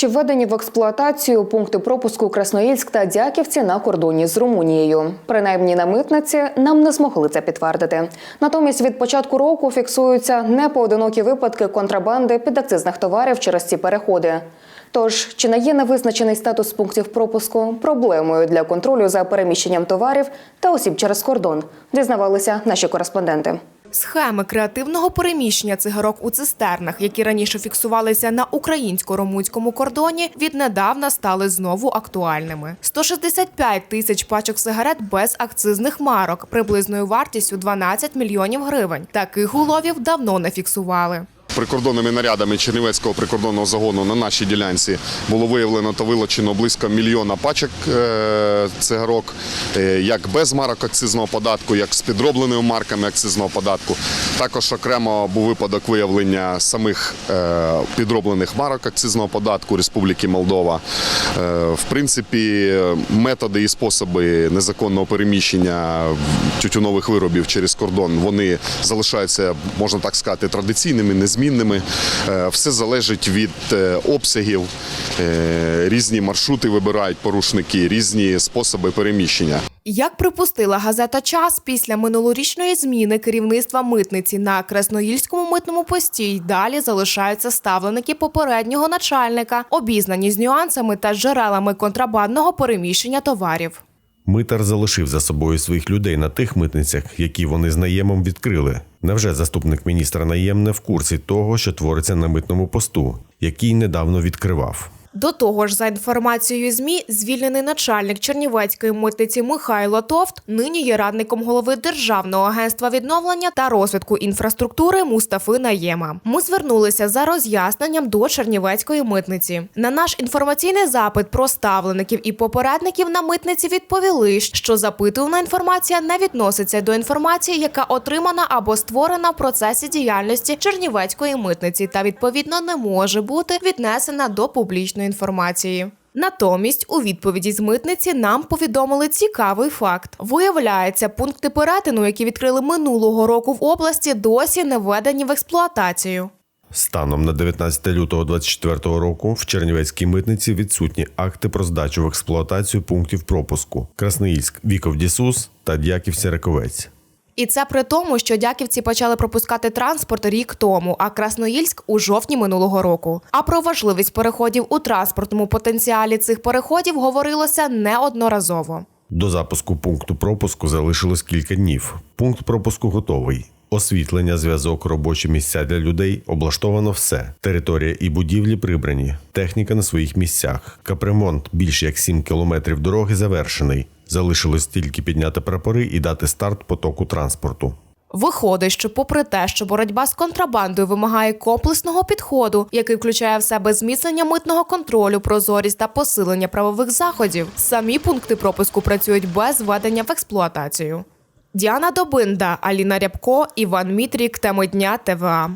Чи введені в експлуатацію пункти пропуску Красноїльськ та Дяківці на кордоні з Румунією? Принаймні на митниці нам не змогли це підтвердити. Натомість від початку року фіксуються непоодинокі випадки контрабанди підакцизних товарів через ці переходи. Тож, чи не є невизначений статус пунктів пропуску проблемою для контролю за переміщенням товарів та осіб через кордон? Дізнавалися наші кореспонденти. Схеми креативного переміщення цигарок у цистернах, які раніше фіксувалися на українсько-румунському кордоні, віднедавна стали знову актуальними. 165 тисяч пачок сигарет без акцизних марок, приблизною вартістю 12 мільйонів гривень. Таких уловів давно не фіксували. Прикордонними нарядами Чернівецького прикордонного загону на нашій ділянці було виявлено та вилучено близько мільйона пачок е, цигарок, е, як без марок акцизного податку, як з підробленими марками акцизного податку. Також окремо був випадок виявлення самих е, підроблених марок акцизного податку Республіки Молдова. Е, В принципі, методи і способи незаконного переміщення тютюнових виробів через кордон вони залишаються, можна так сказати, традиційними, незмінними. Е, Все залежить від обсягів, різні маршрути вибирають порушники, різні способи переміщення. Як припустила газета Час після минулорічної зміни керівництва митниці на Красноїльському митному пості й далі залишаються ставленики попереднього начальника, обізнані з нюансами та джерелами контрабандного переміщення товарів. Митар залишив за собою своїх людей на тих митницях, які вони з наємом відкрили. Невже заступник міністра наєм не в курсі того, що твориться на митному посту, який недавно відкривав? До того ж, за інформацією ЗМІ, звільнений начальник Чернівецької митниці Михайло Товт нині є радником голови Державного агентства відновлення та розвитку інфраструктури Мустафи Наєма. Ми звернулися за роз'ясненням до Чернівецької митниці. На наш інформаційний запит про ставлеників і попередників на митниці відповіли, що запитувана інформація не відноситься до інформації, яка отримана або створена в процесі діяльності Чернівецької митниці, та відповідно не може бути віднесена до публічної інформації. Натомість у відповіді з митниці нам повідомили цікавий факт. Виявляється, пункти перетину, які відкрили минулого року в області, досі не введені в експлуатацію. Станом на 19 лютого 2024 року в Чернівецькій митниці відсутні акти про здачу в експлуатацію пунктів пропуску Красноїльськ, Віков Дісус та Дяківці Раковець. І це при тому, що дяківці почали пропускати транспорт рік тому, а Красноїльськ у жовтні минулого року. А про важливість переходів у транспортному потенціалі цих переходів говорилося неодноразово. До запуску пункту пропуску залишилось кілька днів. Пункт пропуску готовий. Освітлення, зв'язок, робочі місця для людей облаштовано все. Територія і будівлі прибрані. Техніка на своїх місцях. Капремонт більш як 7 кілометрів дороги завершений. Залишилось тільки підняти прапори і дати старт потоку транспорту. Виходить, що попри те, що боротьба з контрабандою вимагає комплексного підходу, який включає в себе зміцнення митного контролю, прозорість та посилення правових заходів, самі пункти пропуску працюють без введення в експлуатацію. Діана Добинда, Аліна Рябко, Іван Мітрік, теми дня ТВА.